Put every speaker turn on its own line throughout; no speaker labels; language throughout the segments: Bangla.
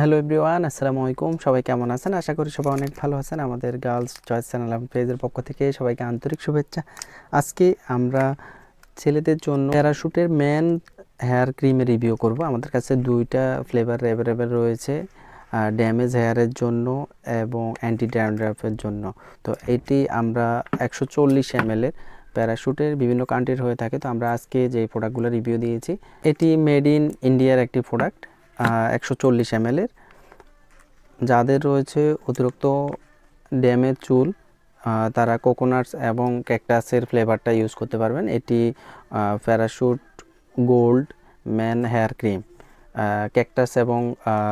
হ্যালো এভরিওয়ান আসসালামু আলাইকুম। সবাই কেমন আছেন? আশা করি সবাই অনেক ভালো আছেন। আমাদের গার্লস চয়েস চ্যানেল পেজের পক্ষ থেকে সবাইকে আন্তরিক শুভেচ্ছা। আজকে আমরা ছেলেদের জন্য প্যারাশুটের ম্যান হেয়ার ক্রিমের রিভিউ করব। আমাদের কাছে দুইটা ফ্লেভার অ্যাভেলেবেল রয়েছে ড্যামেজ হেয়ারের জন্য এবং অ্যান্টি ড্যান্ড্রাফের জন্য। তো এটি আমরা একশো চল্লিশ এম এর প্যারাশুটের বিভিন্ন কান্ট্রির হয়ে থাকে। তো আমরা আজকে যে প্রোডাক্টগুলো রিভিউ দিয়েছি, এটি মেড ইন ইন্ডিয়ার একটি প্রোডাক্ট একশো চল্লিশ এম এর। যাদের রয়েছে অতিরিক্ত ড্যামেজ চুল তারা কোকোনাটস এবং ক্যাকটাসের ফ্লেভারটা ইউজ করতে পারবেন। এটি Parachute gold man hair cream cactus এবং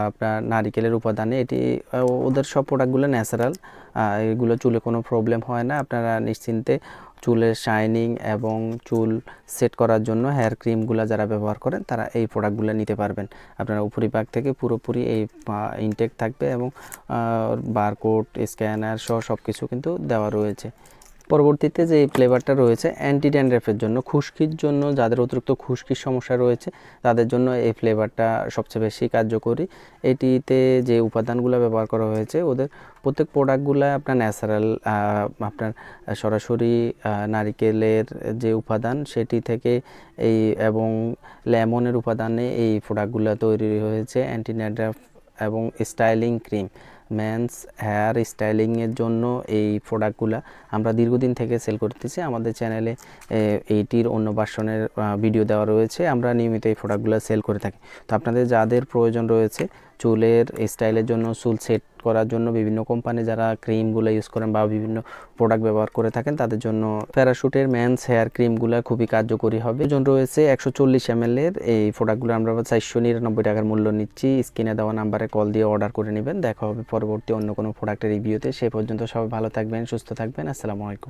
আপনার নারিকেলের উপাদানে এটি ওদের সব প্রোডাক্টগুলো ন্যাচারাল এগুলো চুলে কোনো প্রবলেম হয় না। আপনারা নিশ্চিন্তে চুলের শাইনিং এবং চুল সেট করার জন্য হেয়ার ক্রিমগুলো যারা ব্যবহার করেন, তারা এই প্রোডাক্টগুলো নিতে পারবেন। আপনারা উপরিভাগ থেকে পুরোপুরি এই ইনটেক থাকবে এবং বারকোড স্ক্যানার সহ সব কিছু কিন্তু দেওয়া রয়েছে। পরবর্তীতে যে ফ্লেভারটা রয়েছে অ্যান্টি ড্যান্ড্রাফের জন্য, খুশকির জন্য, যাদের অতিরিক্ত খুশকির সমস্যা রয়েছে, তাদের জন্য এই ফ্লেভারটা সবচেয়ে বেশি কার্যকরী। এটিতে যে উপাদানগুলো ব্যবহার করা হয়েছে, ওদের প্রত্যেক প্রোডাক্টগুলো আপনার ন্যাচারাল আপনার সরাসরি নারিকেলের যে উপাদান, সেটি থেকে এই এবং লেমনের উপাদানে এই প্রোডাক্টগুলো তৈরি হয়েছে অ্যান্টি ড্যান্ড্রাফ এবং স্টাইলিং ক্রিম মেন্স হেয়ার স্টাইলিংয়ের জন্য এই প্রোডাক্টগুলো আমরা দীর্ঘদিন থেকে সেল করতেছি। আমাদের চ্যানেলে এইটির অন্য বাসনের ভিডিও দেওয়া রয়েছে। আমরা নিয়মিত এই প্রোডাক্টগুলো সেল করে থাকি। তো আপনাদের যাদের প্রয়োজন রয়েছে, চুলের স্টাইলের জন্য চুল সেট করার জন্য বিভিন্ন কোম্পানি যারা ক্রিমগুলো ইউজ করেন বা বিভিন্ন প্রোডাক্ট ব্যবহার করে থাকেন, তাদের জন্য প্যারাশুটের ম্যান্স হেয়ার ক্রিমগুলো খুবই কার্যকরী হবে। ওজন রয়েছে একশো চল্লিশ এম এর এই প্রোডাক্টগুলো আমরা চারশো নিরানব্বই টাকার মূল্য নিচ্ছি। স্ক্রিনে দেওয়া নাম্বারে কল দিয়ে অর্ডার করে নেবেন। দেখা হবে পরবর্তী অন্য কোনো প্রোডাক্টের রিভিউতে সে পর্যন্ত সবাই ভালো থাকবেন, সুস্থ থাকবেন। আসসালামু আলাইকুম।